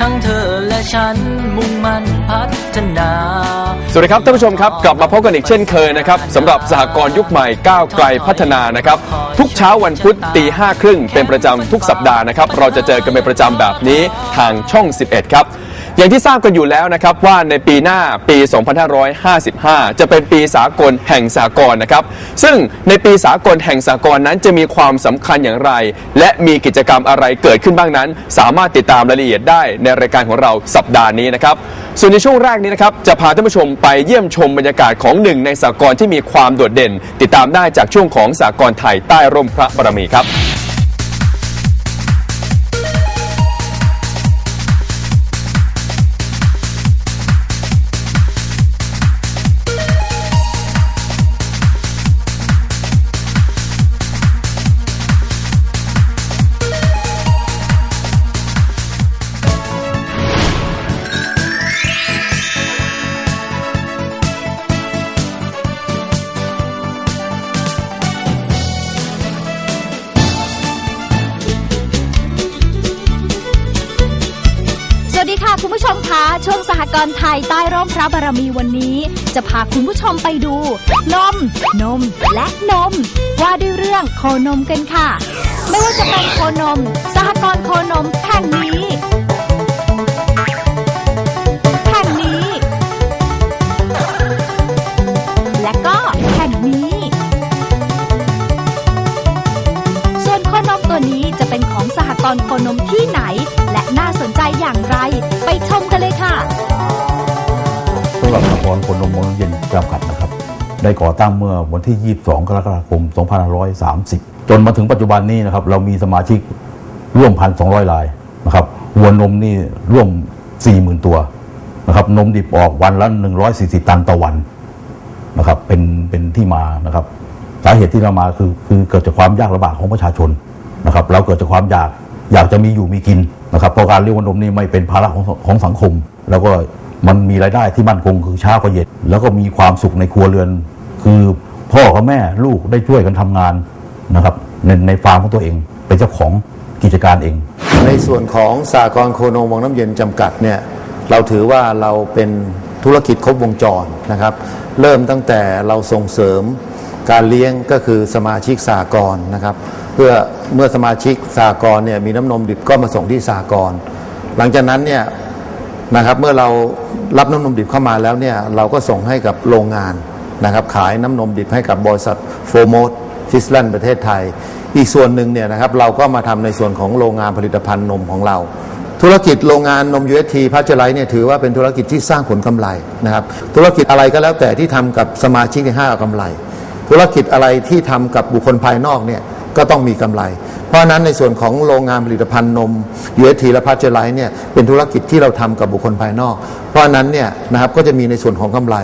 ทั้งเธอและฉันมุ่งมั่นพัฒนา สวัสดีครับท่านผู้ชมครับกลับมาพบกันอีกเช่นเคยนะครับสำหรับสหกรณ์ยุคใหม่ก้าวไกลพัฒนานะครับทุกเช้าวันพุธตีห้าครึ่งเป็นประจำทุกสัปดาห์นะครับเราจะเจอกันเป็นประจำแบบนี้ทางช่อง 11 ครับ อย่างที่ทราบกันอยู่แล้วนะครับว่าในปีหน้าปี 2555 จะเป็นปีสากลแห่งสากลนะครับ ซึ่งในปีสากลแห่งสากลนั้นจะมีความสำคัญอย่างไร และมีกิจกรรมอะไรเกิดขึ้นบ้างนั้น สามารถติดตามรายละเอียดได้ในรายการของเราสัปดาห์นี้นะครับ ส่วนในช่วงแรกนี้นะครับจะพาท่านผู้ชมไปเยี่ยมชมบรรยากาศของหนึ่งในสากลที่มีความโดดเด่น ติดตามได้จากช่วงของสากลไทยใต้ร่มพระบารมีครับ ช่วงสหกรณ์ไทยใต้ร่มพระบารมีวันนี้ จะพาคุณผู้ชมไปดู นม นม และนม ว่าด้วยเรื่องโคนมกันค่ะ ไม่ว่าจะเป็นโคนม สหกรณ์โคนมแห่งนี้แห่งนี้ และก็แห่งนี้ ส่วนโคนมตัวนี้จะเป็นของสหกรณ์โคนมที่ไหน และน่าสนใจอย่างไร รับสหกรคนนมมนเย็นจำกัดนะครับ ได้ก่อตั้งเมื่อวันที่ 22 กรกฎาคม 2530 จนมาถึงปัจจุบันนี้นะครับ เรามีสมาชิกร่วม 1,200 รายนะครับวัวนมนี่ร่วม 40,000 ตัวนะครับ นมดิบออกวันละ 140 ตันต่อวันนะครับ เป็นเป็นที่มานะครับ สาเหตุที่เรามาคือคือเกิดจากความยากลำบากของประชาชนนะครับ เราเกิดจากความอยากอยากจะมีอยู่มีกินนะครับเพราะการเลี้ยงวัวนมนี่ไม่เป็นภาระของของสังคม แล้วก็ มันมีรายได้ที่มั่นคงคือเช้ากับเย็นแล้วก็มีความสุขในครัวเรือน คือพ่อกับแม่ลูกได้ช่วยกันทำงานนะครับในในฟาร์มของตัวเอง เป็นเจ้าของกิจการเอง ในส่วนของสากรโคโนวังน้ำเย็นจำกัดเนี่ยเราถือว่าเราเป็นธุรกิจครบวงจรนะครับ เริ่มตั้งแต่เราส่งเสริมการเลี้ยงก็คือสมาชิกสากรนะครับ เพื่อเมื่อสมาชิกสากรเนี่ยมีน้ำนมดิบก็มาส่งที่สากร หลังจากนั้นเนี่ย นะครับ เมื่อเรารับน้ำนมดิบเข้ามาแล้วเนี่ยเราก็ส่งให้กับโรงงานนะครับ ขายน้ำนมดิบให้กับบริษัทโฟโมดฟิสแลนด์ประเทศไทย อีกส่วนหนึ่งเนี่ยนะครับเราก็มาทำในส่วนของโรงงานผลิตภัณฑ์นมของเรา ธุรกิจโรงงานนม UST พัชไลท์เนี่ยถือว่าเป็นธุรกิจที่สร้างผลกำไรนะครับ ธุรกิจอะไรก็แล้วแต่ที่ทำกับสมาชิกในห้างเอากำไร ธุรกิจอะไรที่ทำกับบุคคลภายนอกเนี่ย ก็ต้องมีกำไร เพราะฉะนั้นในส่วนของโรงงานผลิตภัณฑ์นม UST และพัชไลท์เนี่ยเป็นธุรกิจที่เราทำกับบุคคลภายนอก เพราะฉะนั้นเนี่ยนะครับก็จะมีในส่วนของกำไร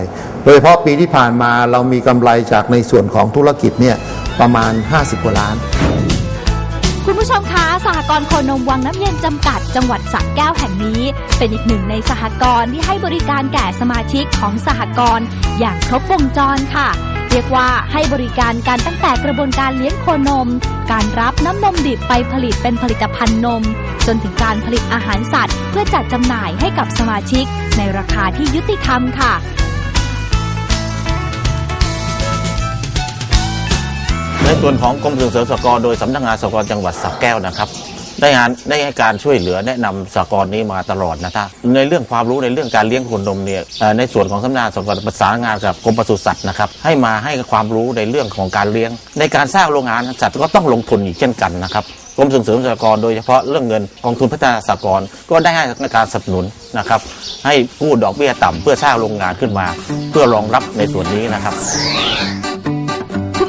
โดยเฉพาะปีที่ผ่านมาเรามีกำไรจากในส่วนของธุรกิจเนี่ยประมาณ 50กว่าล้านคุณผู้ชมคะสหกรณ์โคนมวังน้ำเย็นจำกัดจังหวัดสระแก้วแห่งนี้ เป็นอีกหนึ่งในสหกรณ์ที่ให้บริการแก่สมาชิกของสหกรณ์อย่างครบวงจรค่ะ รียกว่าให้บริการการตั้งแต่กระบวนการเลี้ยงโคนม การรับน้ำนมดิบไปผลิตเป็นผลิตภัณฑ์นม จนถึงการผลิตอาหารสัตว์ เพื่อจัดจำหน่ายให้กับสมาชิก ในราคาที่ยุติธรรมค่ะในส่วนของกรมส่งเสริมสหกรณ์โดยสำนักงานสหกรณ์จังหวัดสระแก้วนะครับ ได้งานได้ให้การช่วยเหลือแนะนำสหกรณ์นี้มาตลอดนะครับในเรื่องความรู้ในเรื่องการเลี้ยงคนนมเนี่ยในส่วนของสำนักงานสหกรณ์ประสานงานกับกรมปศุสัตว์นะครับให้มาให้ความรู้ในเรื่องของการเลี้ยง ในการสร้างโรงงานสัตว์ก็ต้องลงทุนอีกเช่นกันนะครับกรมส่งเสริมสหกรณ์โดยเฉพาะเรื่องเงินกองทุนพัฒนาสหกรณ์ก็ได้ให้การสนับสนุนนะครับ ให้กู้ดอกเบี้ยต่ำเพื่อสร้างโรงงานขึ้นมา เพื่อรองรับในส่วนนี้นะครับ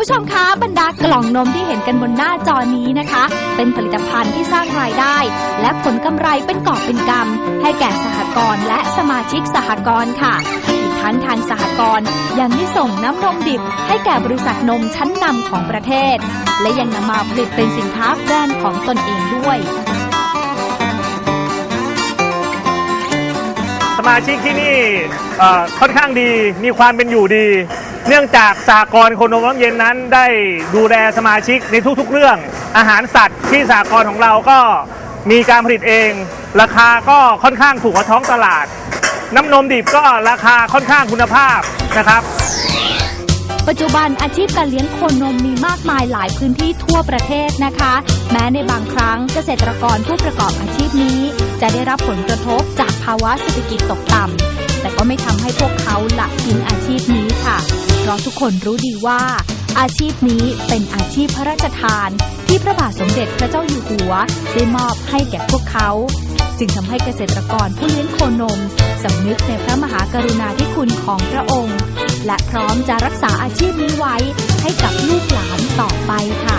ผู้ชมคะบรรดากล่องนมที่เห็นกันบนหน้าจอนี้นะคะ เป็นผลิตภัณฑ์ที่สร้างรายได้ และผลกำไรเป็นกอบเป็นกำให้แก่สหกรณ์และสมาชิกสหกรณ์ค่ะ อีกทั้งทางสหกรณ์ยังได้ส่งน้ำนมดิบ ให้แก่บริษัทนมชั้นนำของประเทศ และยังนำมาผลิตเป็นสินค้าแบรนด์ของตนเองด้วยสมาชิกที่นี่เอ่อค่อนข้างดีมีความเป็นอยู่ดี เนื่องจากสากรณ์คนนมน้ำเย็นนั้นได้ดูแลสมาชิกในทุกๆ เรื่อง อาหารสัตว์ที่สากรณ์ของเราก็มีการผลิตเอง ราคาก็ค่อนข้างถูกกว่าท้องตลาด น้ำนมดิบก็ราคาค่อนข้างคุณภาพนะครับ ปัจจุบันอาชีพการเลี้ยงโคนมมีมากมายหลายพื้นที่ทั่วประเทศนะคะ แม้ในบางครั้งเกษตรกรผู้ประกอบอาชีพนี้ จะได้รับผลกระทบจากภาวะเศรษฐกิจตกต่ำ แต่ก็ไม่ทำให้พวกเขาละทิ้งอาชีพนี้ค่ะ เพราะทุกคนรู้ดีว่า อาชีพนี้เป็นอาชีพพระราชทาน ที่พระบาทสมเด็จพระเจ้าอยู่หัว ได้มอบให้แก่พวกเขา จึงทำให้เกษตรกรผู้เลี้ยงโคนมสำนึกในพระมหากรุณาธิคุณของพระองค์ และพร้อมจะรักษาอาชีพนี้ไว้ให้กับลูกหลานต่อไปค่ะ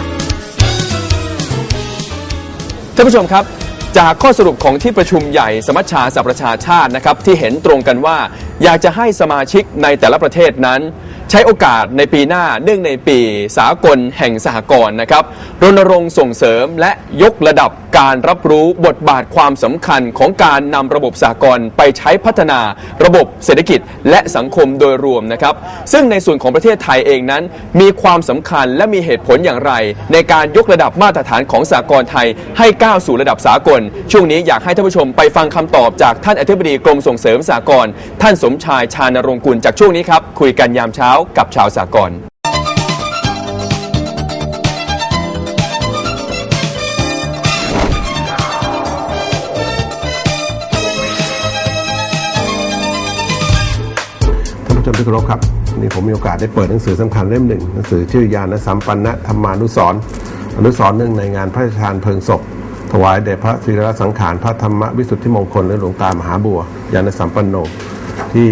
ท่านผู้ชมครับ จากข้อสรุปของที่ประชุมใหญ่สมัชชาสหประชาชาตินะครับที่เห็นตรงกันว่า อยากจะให้สมาชิกในแต่ละประเทศนั้น ใช้โอกาสในปีหน้าเนื่องในปีสากลแห่งสหกรณ์นะครับรณรงค์ส่งเสริมและยกระดับ การรับรู้บทบาทความสำคัญของการนำระบบสหกรณ์ไปใช้พัฒนาระบบเศรษฐกิจและสังคมโดยรวมนะครับ ซึ่งในส่วนของประเทศไทยเองนั้น มีความสำคัญและมีเหตุผลอย่างไร ในการยกระดับมาตรฐานของสากลไทยให้ก้าวสู่ระดับสากล ช่วงนี้อยากให้ท่านผู้ชมไปฟังคำตอบจากท่านอธิบดีกรมส่งเสริมสากลท่านสมชายชานรงค์กุลจากช่วงนี้ครับคุยกันยามเช้ากับชาวสากล ที่เคารพครับนี่ผมมีโอกาสได้เปิดหนังสือสำคัญเล่มหนึ่งหนังสือชื่อยานสัมปันนะธรรมานุสรณ์อนุสรเนื่องในงานพระราชทานเพลิงศพ ถวายแด่พระศิรสังขารพระธรรมวิสุทธิมงคลหรือหลวงตามหาบัวยานสัมปันโนที่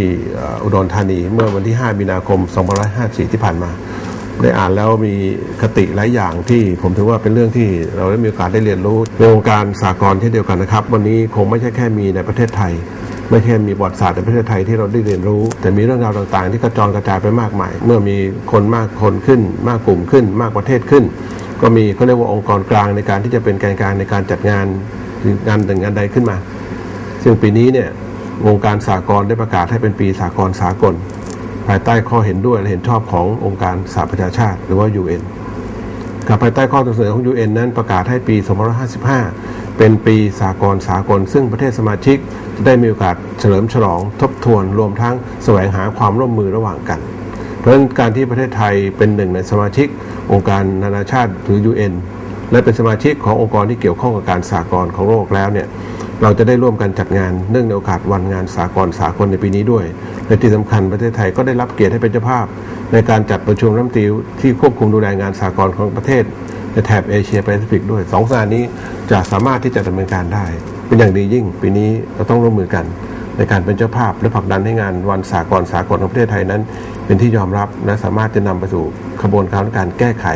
อุดรธานีเมื่อวันที่ 5 มีนาคม 2554 ที่ผ่านมา ได้อ่านแล้วมีคติหลายอย่างที่ผมถือว่าเป็นเรื่องที่เราได้มีโอกาสได้เรียนรู้ในวงการสากลเช่นเดียวกันนะครับ วันนี้คงไม่ใช่แค่มีในประเทศไทย ไม่แค่มีประวัติศาสตร์ในประเทศไทยที่เราได้เรียนรู้ แต่มีเรื่องราวต่างๆ ที่กระจรกระจายไปมากมาย เมื่อมีคนมากคนขึ้น มากกลุ่มขึ้น มากประเทศขึ้น ก็มีเขาเรียกว่าองค์กรกลางในการที่จะเป็นแกนกลางในการจัดงานงานหนึ่งงานใดขึ้นมา ซึ่งปีนี้เนี่ยวงการสากลได้ประกาศให้เป็นปีสากลสากล ภายใต้ข้อเห็นด้วยและเห็นชอบขององค์การสหประชาชาติ หรือว่า UN กับภายใต้ข้อเสนอของ UN นั้นประกาศให้ปี 2555 เป็นปีสากลสากล ซึ่งประเทศสมาชิกจะได้มีโอกาสเฉลิมฉลองทบทวนรวมทั้งแสวงหาความร่วมมือระหว่างกัน เพราะฉะนั้นการที่ประเทศไทยเป็นหนึ่งในสมาชิก องค์การนานาชาติหรือ UN และเป็นสมาชิกขององค์กรที่เกี่ยวข้องกับการสากลของโลกแล้วเนี่ยเราจะได้ร่วมกันจัดงานเนื่องในโอกาสวันงานสากลสากลในปีนี้ด้วย และที่สำคัญประเทศไทยก็ได้รับเกียรติให้เป็นเจ้าภาพ ในการจัดประชุมรัฐมนตรีที่ควบคุมดูแลงานสากลของประเทศ ในแถบเอเชียแปซิฟิกด้วยสองงานนี้จะสามารถที่จะดำเนินการได้ เป็นอย่างดียิ่ง ปีนี้เราต้องร่วมมือกัน ในการเป็นเจ้าภาพและผลักดันให้งานวันสากลสากลของประเทศไทยนั้น เป็นที่ยอมรับและสามารถจะนำไปสู่ขบวนการการแก้ไข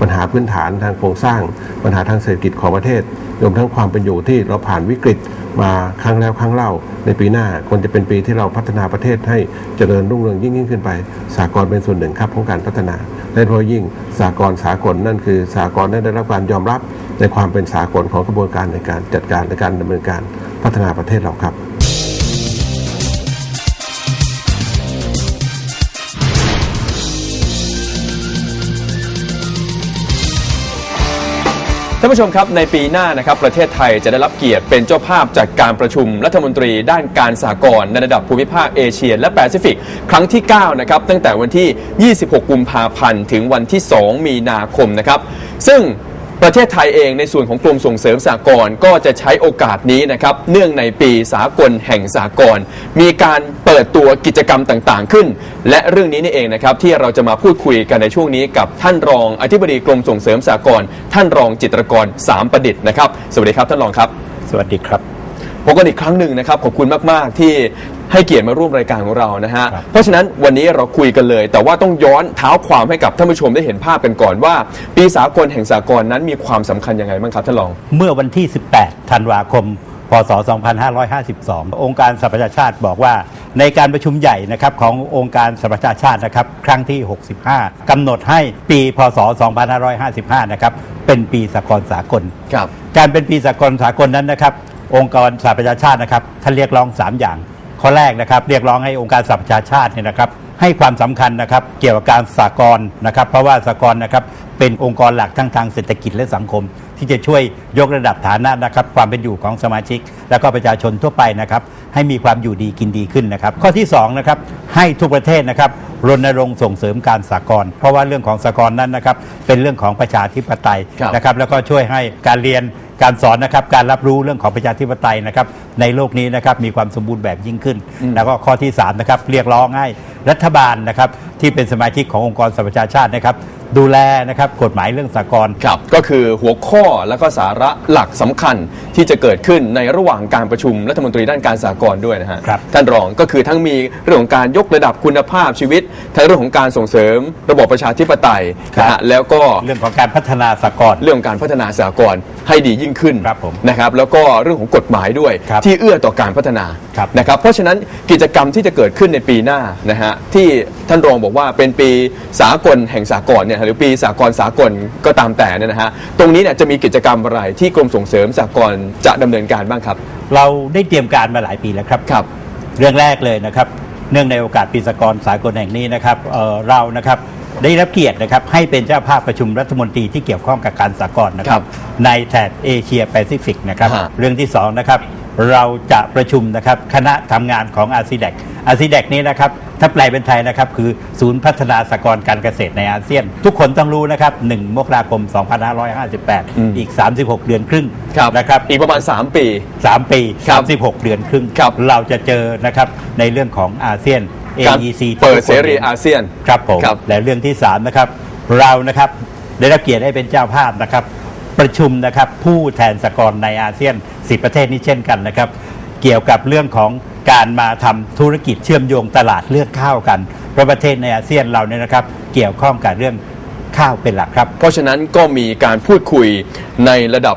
ปัญหาพื้นฐานทางโครงสร้าง ปัญหาทางเศรษฐกิจของประเทศรวมทั้งความเป็นอยู่ที่เราผ่านวิกฤตมาครั้งแล้วครั้งเล่า ในปีหน้าควรจะเป็นปีที่เราพัฒนาประเทศให้เจริญรุ่งเรืองยิ่งขึ้นไป สากลเป็นส่วนหนึ่งครับของการพัฒนาและโดยเฉพาะยิ่ง สากลสากลนั่นคือสากลได้รับการยอมรับในความเป็นสากลของกระบวนการในการจัดการในการดำเนินการพัฒนาประเทศเราครับ ท่านผู้ชมครับในปีหน้านะครับประเทศไทยจะได้รับเกียรติเป็นเจ้าภาพจากการประชุมรัฐมนตรีด้านการสากลในระดับภูมิภาคเอเชีย และแปซิฟิก ครั้งที่9นะครับตั้งแต่วันที่ 26 กุมภาพันธ์ถึงวันที่ 2 มีนาคมนะครับซึ่ง ประเทศไทยเองในส่วนของกรมส่งเสริมสากลก็จะใช้โอกาสนี้นะครับ เนื่องในปีสากลแห่งสากลมีการเปิดตัวกิจกรรมต่างๆ ขึ้น และเรื่องนี้นี่เองนะครับที่เราจะมาพูดคุยกันในช่วงนี้กับท่านรองอธิบดีกรมส่งเสริมสากลท่านรองจิตรกรสามประดิษฐ์นะครับ สวัสดีครับท่านรองครับ สวัสดีครับ พบกันอีกครั้งหนึ่งนะครับขอบคุณมาก ๆ ที่ ให้เกียรติมาร่วมรายการของเรานะฮะครับเพราะฉะนั้นวันนี้เราคุยกันเลย แต่ว่าต้องย้อนเท้าความให้กับท่านผู้ชมได้เห็นภาพกันก่อนว่า ปีสากลแห่งสากลนั้นมีความสำคัญยังไงบ้างครับท่านรอง เมื่อวันที่ 18 ธันวาคม พศ 2552 องค์การสหประชาชาติบอกว่า ในการประชุมใหญ่นะครับขององค์การสหประชาชาตินะครับครั้งที่ 65 กำหนดให้ปีพศ 2555 นะครับเป็นปีสากลสากล ครับ การเป็นปีสากลสากลนั้นนะครับ องค์กรสหประชาชาตินะครับท่านเรียกร้อง 3 อย่าง ข้อแรกนะครับเรียกร้องให้องค์การสหประชาชาติเนี่ยนะครับให้ความสำคัญนะครับเกี่ยวกับการสากลนะครับ เพราะว่าสากลนะครับเป็นองค์กรหลักทั้งทางเศรษฐกิจและสังคม ที่จะช่วยยกระดับฐานะนะครับ ความเป็นอยู่ของสมาชิก และก็ประชาชนทั่วไปนะครับให้มีความอยู่ดีกินดีขึ้นนะครับ ข้อที่2นะครับให้ทุกประเทศนะครับรณรงค์ส่งเสริมการสากลเพราะว่าเรื่องของสากลนั้นนะครับเป็นเรื่องของประชาธิปไตยนะครับแล้วก็ช่วยให้การเรียน การสอนนะครับการรับรู้เรื่องของประชาธิปไตยนะครับในโลกนี้นะครับมีความสมบูรณ์แบบยิ่งขึ้น แล้วก็ข้อที่3นะครับเรียกร้องให้รัฐบาลนะครับที่เป็นสมาชิกขององค์กรสหประชาชาตินะครับ ดูแลนะครับกฎหมายเรื่องสากล ครับก็คือหัวข้อและก็สาระหลักสำคัญที่จะเกิดขึ้นในระหว่างการประชุมรัฐมนตรีด้านการสากลด้วยนะฮะครับ ท่านรองก็คือทั้งมีเรื่องของการยกระดับคุณภาพชีวิต ทั้งเรื่องของการส่งเสริม ระบบประชาธิปไตยนะฮะแล้วก็ เรื่องของการพัฒนาสากล เรื่องของการพัฒนาสากลให้ดียิ่งขึ้นครับผมนะครับแล้วก็เรื่องของกฎหมายด้วยครับที่เอื้อต่อการพัฒนาครับนะครับเพราะฉะนั้นกิจกรรมที่จะเกิดขึ้นในปีหน้านะฮะที่ ท่านรองบอกว่าเป็นปีสากลแห่งสากลเนี่ยหรือปีสากลสากลก็ตามแต่เนี่ยนะฮะตรงนี้เนี่ยจะมีกิจกรรมอะไรที่กรมส่งเสริมสากลจะดำเนินการบ้างครับ เราได้เตรียมการมาหลายปีแล้วครับ ครับ เรื่องแรกเลยนะครับ เนื่องในโอกาสปีสากลสากลแห่งนี้นะครับเอ่อเรานะครับได้รับเกียรตินะครับให้เป็นเจ้าภาพประชุมรัฐมนตรีที่เกี่ยวข้องกับการสากลนะคครัรับบในแถบเอเชียแปซิฟิกนะครับ ฮะ เรื่องที่สองนะครับ เราจะประชุมนะครับคณะทำงานของอาซีเดกอาซีเดกนี้นะครับถ้าแปลเป็นไทยนะครับคือศูนย์พัฒนาสากลการเกษตรในอาเซียน ทุกคนต้องรู้นะครับ 1 มกราคม 2558 อีก 36 เดือนครึ่งครับนะครับอีกประมาณ 3 ปี 3 ปีครับ36 เดือนครึ่งครับเราจะเจอนะครับในเรื่องของอาเซียนการ AEC เปิดเสรีอาเซียนครับผมครับและเรื่องที่3นะครับเรานะครับได้รับเกียรติให้เป็นเจ้าภาพนะครับ ประชุมนะครับผู้แทนสกรในอาเซียน10ประเทศนี้เช่นกันนะครับ เกี่ยวกับเรื่องของการมาทำธุรกิจเชื่อมโยงตลาดเลือกข้าวกันเพราะประเทศในอาเซียนเราเนี่ยนะครับ เกี่ยวข้องกับเรื่องข้าวเป็นหลักครับ เพราะฉะนั้นก็มีการพูดคุยในระดับ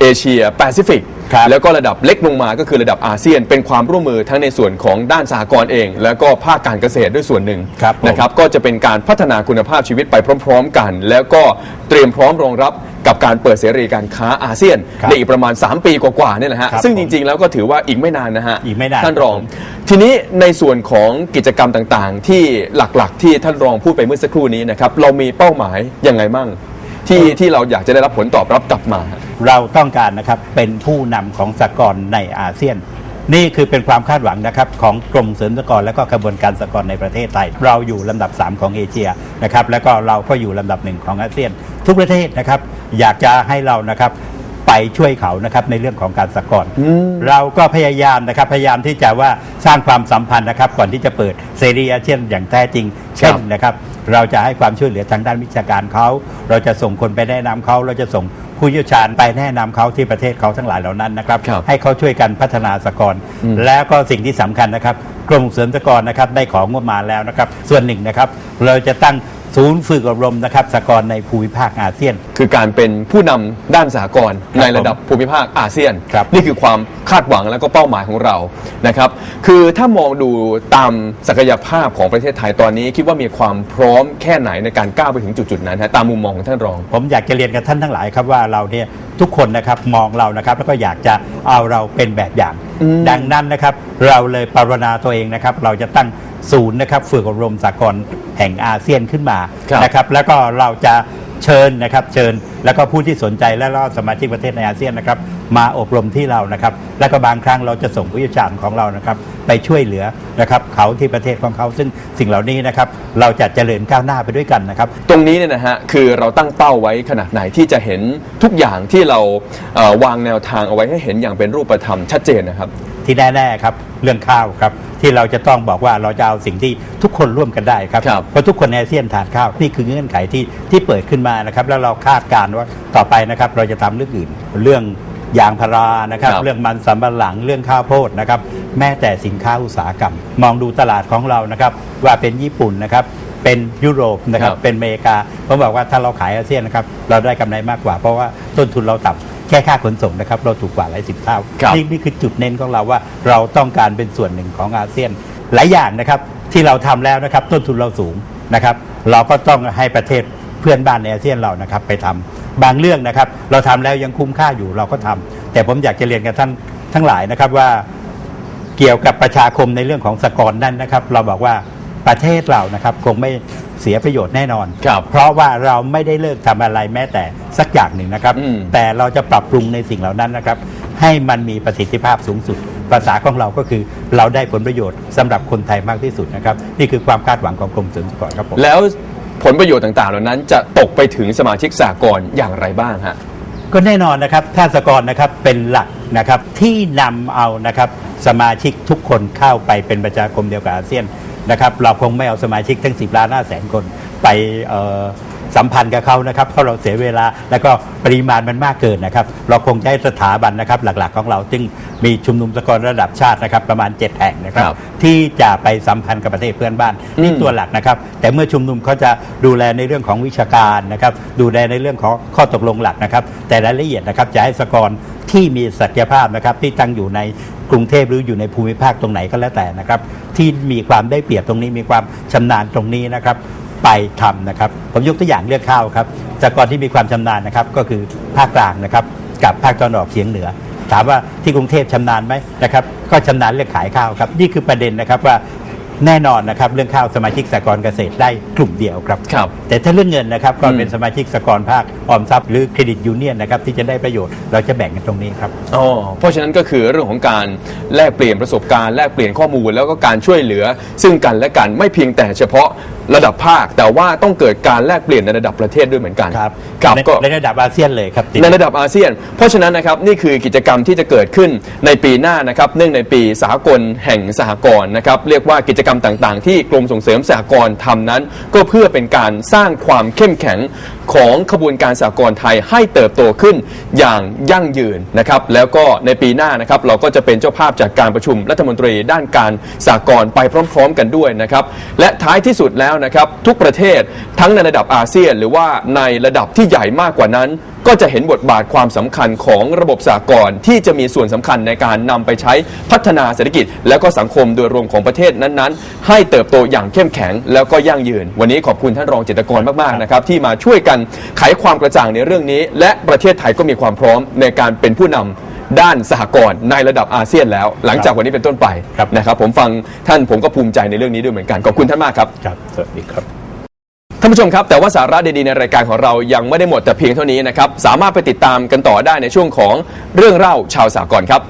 เอเชียแปซิฟิก ครับแล้วก็ระดับเล็กลงมาก็คือระดับอาเซียน เป็นความร่วมมือทั้งในส่วนของด้านสหกรณ์เอง แล้วก็ภาคการเกษตรด้วยส่วนหนึ่งครับผม นะครับก็จะเป็นการพัฒนาคุณภาพชีวิตไปพร้อม ๆ กัน แล้วก็เตรียมพร้อมรองรับกับการเปิดเสรีการค้าอาเซียนครับในอีกประมาณ 3 ปีกว่าๆเนี่ยแหละฮะครับซึ่งจริงๆแล้วก็ถือว่าอีกไม่นานนะฮะอีกไม่นานท่านรองครับทีนี้ในส่วนของกิจกรรมต่างๆ ที่หลักๆ ที่ท่านรองพูดไปเมื่อสักครู่นี้นะครับเรามีเป้าหมายยังไงมั่ง ที่ที่เราอยากจะได้รับผลตอบรับกลับมา เราต้องการนะครับเป็นผู้นำของสากลในอาเซียน นี่คือเป็นความคาดหวังนะครับของกรมเสริมสกรและก็กระบวนการสกรในประเทศไทย เราอยู่ลำดับ 3 ของเอเชียนะครับแล้วก็เราก็อยู่ลำดับหนึ่งของอาเซียน ทุกประเทศนะครับอยากจะให้เรานะครับ ไปช่วยเขานะครับในเรื่องของการสากลเราก็พยายามนะครับพยายามที่จะว่าสร้างความสัมพันธ์นะครับก่อนที่จะเปิดเสรีอาเซียนอย่างแท้จริง เช่นนะครับ เราจะให้ความช่วยเหลือทางด้านวิชาการเขา เราจะส่งคนไปแนะนำเขาเราจะส่งผู้เชี่ยวชาญไปแนะนำเขาที่ประเทศเขาทั้งหลายเหล่านั้นนะครับครับให้เขาช่วยกันพัฒนาสกรแล้วก็สิ่งที่สำคัญนะครับกรมเสริมสกรนะครับได้ของงบประมาณแล้วนะครับ ส่วนหนึ่งนะครับ เราจะตั้ง ศูนย์ฝึกอบรมนะครับสกรในภูมิภาคอาเซียน คือการเป็นผู้นำด้านสหกรณ์ครับในระดับภูมิภาคอาเซียน ครับ นี่คือความคาดหวังและก็เป้าหมายของเรานะครับ คือถ้ามองดูตามศักยภาพของประเทศไทยตอนนี้ คิดว่ามีความพร้อมแค่ไหนในการก้าวไปถึงจุดๆนั้นฮะตามมุมมองของท่านรอง ผมอยากจะเรียนกับท่านทั้งหลายครับว่าเราเนี่ยทุกคนนะครับมองเรานะครับแล้วก็อยากจะเอาเราเป็นแบบอย่างดังนั้นนะครับเราเลยปรารถนาตัวเองนะครับเราจะตั้งศูนย์นะครับฝึกอบรมสากล แห่งอาเซียนขึ้นมาครับนะครับแล้วก็เราจะเชิญนะครับเชิญแล้วก็ผู้ที่สนใจและก็สมาชิกประเทศในอาเซียนนะครับมาอบรมที่เรานะครับ แล้วก็บางครั้งเราจะส่งผู้เชี่ยวชาญของเรานะครับไปช่วยเหลือนะครับเขาที่ประเทศของเขาซึ่งสิ่งเหล่านี้นะครับเราจะเจริญก้าวหน้าไปด้วยกันนะครับ ตรงนี้เนี่ยนะฮะคือเราตั้งเป้าไว้ขนาดไหนที่จะเห็นทุกอย่างที่เราเอ่อวางแนวทางเอาไว้ให้เห็นอย่างเป็นรูปธรรมชัดเจนนะครับ ที่แน่ๆครับเรื่องข้าวครับ ที่เราจะต้องบอกว่าเราจะเอาสิ่งที่ทุกคนร่วมกันได้ครับ ครับ เพราะทุกคนในอาเซียนทานข้าวนี่คือเงื่อนไขที่ที่เปิดขึ้นมานะครับ แล้วเราคาดการณ์ว่าต่อไปนะครับเราจะทำเรื่องอื่น เรื่องยางพารานะครับ ครับเรื่องมันสำปะหลังเรื่องข้าวโพดนะครับ แม้แต่สินค้าอุตสาหกรรม มองดูตลาดของเรานะครับว่าเป็นญี่ปุ่นนะครับ เป็นยุโรปนะครับ ครับ เป็นอเมริกาผมบอกว่าถ้าเราขายอาเซียนนะครับ เราได้กำไรมากกว่า เพราะว่าต้นทุนเราต่ำ แค่ค่าขนส่งนะครับเราถูกกว่าหลายสิบเท่าครับนี่นี่คือจุดเน้นของเราว่าเราต้องการเป็นส่วนหนึ่งของอาเซียน หลายอย่างนะครับที่เราทำแล้วนะครับต้นทุนเราสูงนะครับ เราก็ต้องให้ประเทศเพื่อนบ้านในอาเซียนเรานะครับไปทำบางเรื่องนะครับ เราทำแล้วยังคุ้มค่าอยู่เราก็ทำแต่ผมอยากจะเรียนกับท่านทั้งหลายนะครับว่า เกี่ยวกับประชาคมในเรื่องของสกรนั่นนะครับ เราบอกว่าประเทศเรานะครับคงไม่ เสียประโยชน์แน่นอน ครับเพราะว่าเราไม่ได้เลิกทำอะไรแม้แต่สักอย่างหนึ่งนะครับ อืม แต่เราจะปรับปรุงในสิ่งเหล่านั้นนะครับ ให้มันมีประสิทธิภาพสูงสุด ภาษาของเราก็คือเราได้ผลประโยชน์สำหรับคนไทยมากที่สุดนะครับ นี่คือความคาดหวังของกรมสรรพากรครับผม แล้วผลประโยชน์ต่างๆ เหล่านั้นจะตกไปถึงสมาชิกสากลอย่างไรบ้างฮะ ก็แน่นอนนะครับท่าสกรนะครับเป็นหลักนะครับที่นำเอานะครับสมาชิกทุกคนเข้าไปเป็นประชาคมเดียวกับอาเซียน นะครับเราคงไม่เอาสมาชิกทั้ง 10ล้านห้าแสนคนไปเอ่อสัมพันธ์กับเขานะครับเพราะเราเสียเวลาแล้วก็ปริมาณมันมากเกินนะครับ เราคงจะให้สถาบันนะครับ หลักๆของเราซึ่งมีชุมนุมสกรระดับชาตินะครับ ประมาณ 7 แห่งนะครับครับที่จะไปสัมพันธ์กับประเทศเพื่อนบ้านนี่อืมตัวหลักนะครับ แต่เมื่อชุมนุมเขาจะดูแลในเรื่องของวิชาการนะครับ ดูแลในเรื่องของข้อตกลงหลักนะครับ แต่รายละเอียดนะครับจะให้สกรที่มีศักยภาพนะครับที่ตั้งอยู่ใน กรุงเทพหรืออยู่ในภูมิภาคตรงไหนก็แล้วแต่นะครับที่มีความได้เปรียบตรงนี้มีความชำนาญตรงนี้นะครับไปทำนะครับผมยกตัวอย่างเรื่องข้าวครับสกรที่มีความชำนาญนะครับก็คือภาคกลางนะครับกับภาคตะวันออกเฉียงเหนือ ถามว่าที่กรุงเทพชำนาญไหมนะครับก็ชำนาญเรื่องขายข้าวครับนี่คือประเด็นนะครับว่า แน่นอนนะครับเรื่องข้าวสมาชิกสหกรณ์เกษตรได้กลุ่มเดียวครับ ครับ แต่ถ้าเรื่องเงินนะครับก็อืมเป็นสมาชิกสหกรณ์ภาคออมทรัพย์หรือเครดิตยูเนียนนะครับที่จะได้ประโยชน์เราจะแบ่งกันตรงนี้ครับ อ๋อเพราะฉะนั้นก็คือเรื่องของการแลกเปลี่ยนประสบการณ์แลกเปลี่ยนข้อมูลแล้วก็การช่วยเหลือ ซึ่งกันและกันไม่เพียงแต่เฉพาะระดับภาค แต่ว่าต้องเกิดการแลกเปลี่ยนในระดับประเทศด้วยเหมือนกันครับครับในก็ ในระดับอาเซียนเลยครับในระดับอาเซียน เพราะฉะนั้นนะครับนี่คือกิจกรรมที่จะเกิดขึ้นในปีหน้านะครับเนื่องในปีสากลแห่งสหกรณ์นะครับเรียกว่ากิจกรรมต่างๆ ที่กรมส่งเสริมสหกรณ์ทำนั้น ก็เพื่อเป็นการสร้างความเข้มแข็งของขบวนการสหกรณ์ไทยให้เติบโตขึ้นอย่างยั่งยืนนะครับแล้วก็ในปีหน้านะครับเราก็จะเป็นเจ้าภาพจากการประชุมรัฐมนตรีด้านการสหกรณ์ไปพร้อม ๆ กันด้วยนะครับและท้ายที่สุดแล้วนะครับทุกประเทศทั้งในระดับอาเซียน หรือว่าในระดับที่ใหญ่มากกว่านั้นก็จะเห็นบทบาทความสำคัญของระบบสากลที่จะมีส่วนสำคัญในการนำไปใช้พัฒนาเศรษฐกิจ และก็สังคมโดยรวมของประเทศนั้นๆ ให้เติบโตอย่างเข้มแข็งแล้วก็ยั่งยืน วันนี้ขอบคุณท่านรองจิตรกรมากๆนะครับที่มาช่วยกันไขความกระจ่างในเรื่องนี้ และประเทศไทยก็มีความพร้อมในการเป็นผู้นำด้านสหกรณ์ในระดับอาเซียนแล้ว หลังจากวันนี้เป็นต้นไปครับ นะครับผมฟังท่านผมก็ภูมิใจในเรื่องนี้ด้วยเหมือนกันขอบคุณท่านมากครับ ครับ สวัสดีครับ ท่านผู้ชมครับ แต่ว่าสาระดีๆ ในรายการของเรายังไม่ได้หมดแต่เพียงเท่านี้นะครับ สามารถไปติดตามกันต่อได้ในช่วงของเรื่องเล่าชาวสากลครับ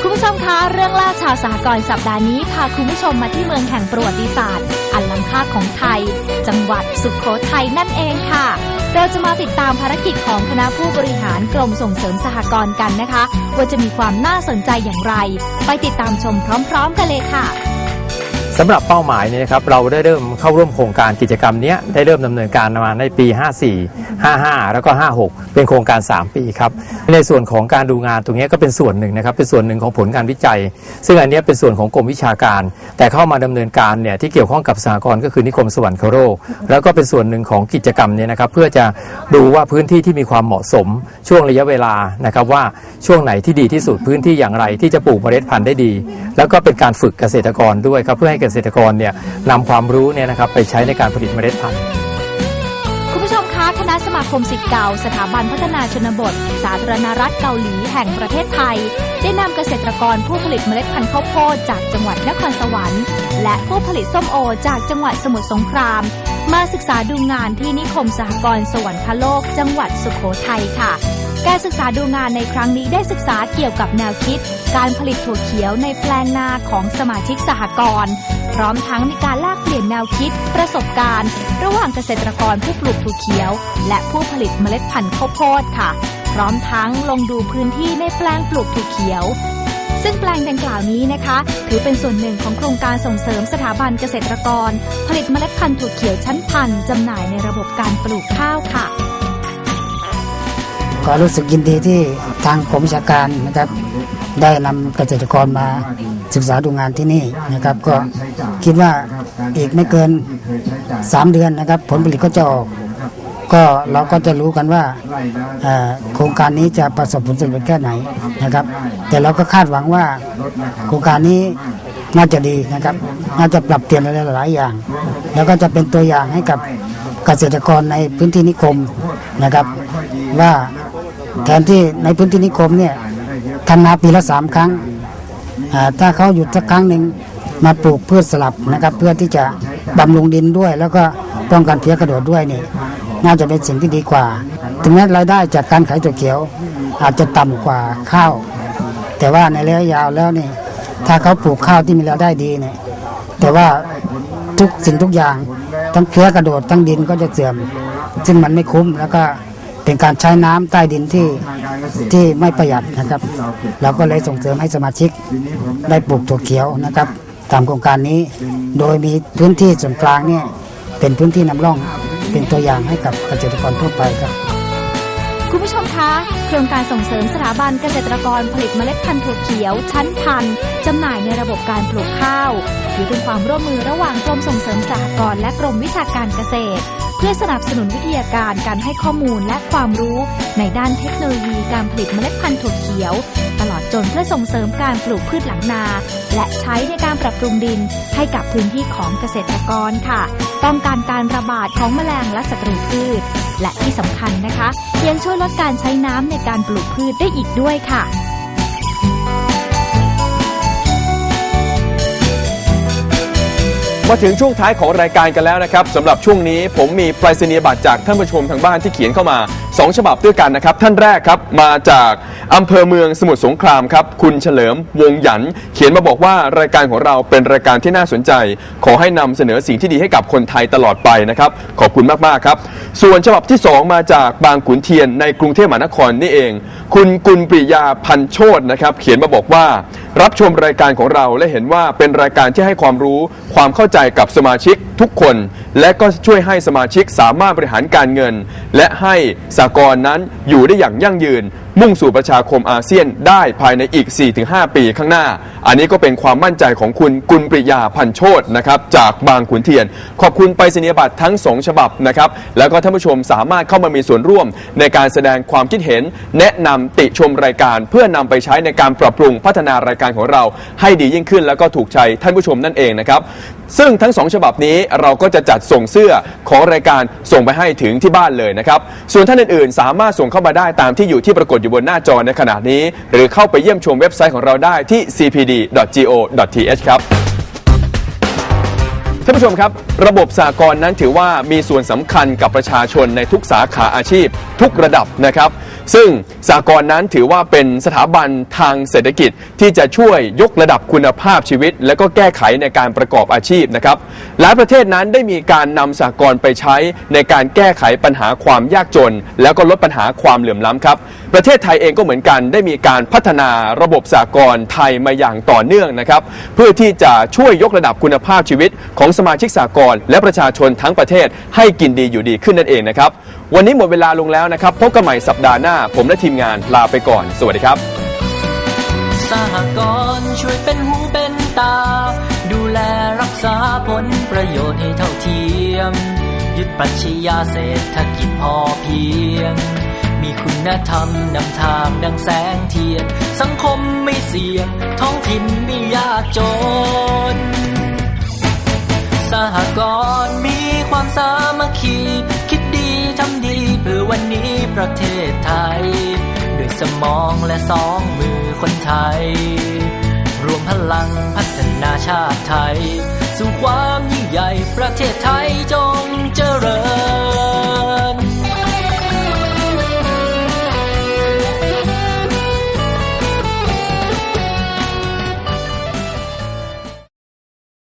คุณผู้ชมคะ เรื่องเล่าชาวสหกรณ์สัปดาห์นี้พาคุณผู้ชมมาที่เมืองแห่งประวัติศาสตร์ อันล้ำค่าของไทย จังหวัดสุขโขทัยนั่นเองค่ะ เราจะมาติดตามภารกิจของคณะผู้บริหารกรมส่งเสริมสหกรณ์กันนะคะ ว่าจะมีความน่าสนใจอย่างไร ไปติดตามชมพร้อม ๆ กันเลยค่ะ สำหรับเป้าหมายเนี่ยนะครับเราได้เริ่มเข้าร่วมโครงการกิจกรรมนี้ได้เริ่มดำเนินการมาในปี 54 55 แล้วก็ 56 เป็นโครงการ 3 ปีครับในส่วนของการดูงานตรงนี้ก็เป็นส่วนหนึ่งนะครับเป็นส่วนหนึ่งของผลการวิจัย ซึ่งอันนี้เป็นส่วนของกรมวิชาการ แต่เข้ามาดำเนินการเนี่ยที่เกี่ยวข้องกับสหกรณ์ก็คือนิคมสวรรคโรคแล้วก็เป็นส่วนหนึ่งของกิจกรรมเนี่ยนะครับเพื่อจะดูว่าพื้นที่ที่มีความเหมาะสม ช่วงระยะเวลานะครับว่าช่วงไหนที่ดีที่สุดพื้นที่อย่างไรที่จะปลูกเมล็ดพันธุ์ได้ดี แล้วก็เป็นการฝึกเกษตรกรด้วยครับเพื่อให้เกษตรกรเนี่ยนำความรู้เนี่ยนะครับไปใช้ในการผลิตเมล็ดพันธุ์คุณผู้ชมคะคณะสมาคมสิทธิ์เก่า สถาบันพัฒนาชนบท สาธารณรัฐเกาหลีแห่งประเทศไทย ได้นำเกษตรกรผู้ผลิตเมล็ดพันธุ์ข้าวโพดจากจังหวัดนครสวรรค์ และผู้ผลิตส้มโอจากจังหวัดสมุทรสงคราม มาศึกษาดูงานที่นิคมสหกรณ์สวรรคโลก จังหวัดสุโขทัยค่ะ การศึกษาดูงานในครั้งนี้ได้ศึกษาเกี่ยวกับแนวคิด การผลิตถั่วเขียวในแปลงนาของสมาชิกสหกรณ์พร้อมทั้งมีการแลกเปลี่ยนแนวคิด ประสบการณ์ ระหว่างเกษตรกรผู้ปลูกถั่วเขียว และผู้ผลิตเมล็ดพันธุ์ข้าวโพดค่ะ พร้อมทั้งลงดูพื้นที่ในแปลงปลูกถั่วเขียวซึ่งแปลงดังกล่าวนี้นะคะ ถือเป็นส่วนหนึ่งของโครงการส่งเสริมสถาบันเกษตรกร ผลิตเมล็ดพันธุ์ถั่วเขียวชั้นพันธุ์จำหน่ายในระบบการปลูกข้าวค่ะ ก็รู้สึกยินดีที่ทางกรมวิชาการนะครับ ได้นำเกษตรกรมาศึกษาดูงานที่นี่นะครับ ก็คิดว่าอีกไม่เกิน 3 เดือนนะครับ ผลผลิตก็จะออกก็เราก็จะรู้กันว่าโครงการนี้จะประสบผลสำเร็จแค่ไหนนะครับ แต่เราก็คาดหวังว่าโครงการนี้น่าจะดีนะครับ น่าจะปรับเปลี่ยนอะไรหลายอย่าง แล้วก็จะเป็นตัวอย่างให้กับเกษตรกรในพื้นที่นิคมนะครับ ว่า แทนที่ในพื้นที่นิคมเนี่ยทำนาปีละสามครั้ง ถ้าเขาหยุดสักครั้งหนึ่งมาปลูกพืชสลับนะครับเพื่อที่จะบำรุงดินด้วย แล้วก็ป้องกันเพี้ยกระโดดด้วยนี่น่าจะเป็นสิ่งที่ดีกว่า ถึงแม้รายได้จากการขายถั่วเขียว อาจจะต่ำกว่าข้าว แต่ว่าในระยะยาวแล้วนี่ถ้าเขาปลูกข้าวที่มีรายได้ดีเนี่ยแต่ว่าทุกสิ่งทุกอย่างทั้งเพี้ยกระโดดทั้งดินก็จะเสื่อม ซึ่งมันไม่คุ้มแล้วก็ เป็นการใช้น้ำใต้ดินที่ที่ไม่ประหยัดนะครับ เราก็เลยส่งเสริมให้สมาชิกได้ปลูกถั่วเขียวนะครับ ตามโครงการนี้ โดยมีพื้นที่ส่วนกลางเนี่ยเป็นพื้นที่นำร่องเป็นตัวอย่างให้กับเกษตรกรทั่วไปครับ คุณผู้ชมคะ โครงการส่งเสริมสถาบันเกษตรกรผลิตเมล็ดพันธุ์ถั่วเขียวชั้นพันธุ์จำหน่ายในระบบการปลูกข้าวถือเป็นความร่วมมือระหว่างกรมส่งเสริมสหกรณ์และกรมวิชาการเกษตร เพื่อสนับสนุนวิทยาการการให้ข้อมูลและความรู้ ในด้านเทคโนโลยีการผลิตเมล็ดพันธุ์ถั่วเขียว ตลอดจนเพื่อส่งเสริมการปลูกพืชหลังนา และใช้ในการปรับปรุงดิน ให้กับพื้นที่ของเกษตรกรค่ะป้องกันการระบาดของแมลงและศัตรูพืช และที่สำคัญนะคะ ยังช่วยลดการใช้น้ำในการปลูกพืชได้อีกด้วยค่ะมาถึงช่วงท้ายของรายการกันแล้วนะครับสำหรับช่วงนี้ผมมีไปรษณียบัตรจากท่านผู้ชมทางบ้านที่เขียนเข้ามา 2 ฉบับด้วยกันนะครับ ท่านแรกครับมาจาก อำเภอเมืองสมุทรสงครามครับ คุณเฉลิมวงหยัน เขียนมาบอกว่ารายการของเราเป็นรายการที่น่าสนใจ ขอให้นำเสนอสิ่งที่ดีให้กับคนไทยตลอดไปนะครับ ขอบคุณมาก ๆ ครับ ส่วนฉบับที่ 2 มาจากบางขุนเทียนในกรุงเทพมหานครนี่เอง คุณกุลปริยาพันโชตนะครับเขียนมาบอกว่า รับชมรายการของเราและเห็นว่าเป็นรายการที่ให้ความรู้ความเข้าใจกับสมาชิกทุกคน และก็ช่วยให้สมาชิกสามารถบริหารการเงิน และให้สากลนั้นอยู่ได้อย่างยั่งยืน มุ่งสู่ประชาคมอาเซียนได้ภายในอีก 4-5 ปีข้างหน้า อันนี้ก็เป็นความมั่นใจของคุณกุลปริยาพันโชตนะครับจากบางขุนเทียน ขอบคุณไปรษณียบัตรทั้ง 2 ฉบับนะครับแล้วก็ท่านผู้ชมสามารถเข้ามามีส่วนร่วม ในการแสดงความคิดเห็น แนะนำติชมรายการ เพื่อนำไปใช้ในการปรับปรุงพัฒนารายการของเรา ให้ดียิ่งขึ้น แล้วก็ถูกใจท่านผู้ชมนั่นเองนะครับซึ่งทั้ง 2 ฉบับนี้เราก็จะจัดส่งเสื้อของรายการส่งไปให้ถึงที่บ้านเลยนะครับ ส่วนท่านอื่นๆ สามารถส่งเข้ามาได้ตามที่อยู่ที่ปรากฏอยู่บนหน้าจอในขณะนี้ หรือเข้าไปเยี่ยมชมเว็บไซต์ของเราได้ที่ cpd cpd.go.th ครับท่านผู้ชมครับ ระบบสากลนั้นถือว่ามีส่วนสำคัญกับประชาชนในทุกสาขาอาชีพ ทุกระดับนะครับ ซึ่งสากลนั้นถือว่าเป็นสถาบันทางเศรษฐกิจที่จะช่วยยกระดับคุณภาพชีวิต และก็แก้ไขในการประกอบอาชีพนะครับหลายประเทศนั้นได้มีการนำสากลไปใช้ในการแก้ไขปัญหาความยากจน แล้วก็ลดปัญหาความเหลื่อมล้ำครับ ประเทศไทยเองก็เหมือนกันได้มีการพัฒนาระบบสากลไทยมาอย่างต่อเนื่องนะครับเพื่อที่จะช่วยยกระดับคุณภาพชีวิต ของสมาชิกสากลและประชาชนทั้งประเทศให้กินดีอยู่ดีขึ้นนั่นเองนะครับ วันนี้หมดเวลาลงแล้วนะครับ พบกันใหม่สัปดาห์หน้า ผมและทีมงานลาไปก่อน สวัสดีครับ สหกรณ์ช่วยเป็นหูเป็นตา ดูแลรักษาผลประโยชน์ให้เท่าเทียม ยึดปรัชญาเศรษฐกิจพอเพียง มีคุณธรรมนำทางดังแสงเทียน สังคมไม่เสี่ยง ท้องถิ่นไม่ยากจน สหกรณ์มีความสามัคคี ดีทำดีเพื่อวันนี้ประเทศไทย ด้วยสมองและสองมือคนไทย รวมพลังพัฒนาชาติไทย สู่ความยิ่งใหญ่ประเทศไทยจงเจริญ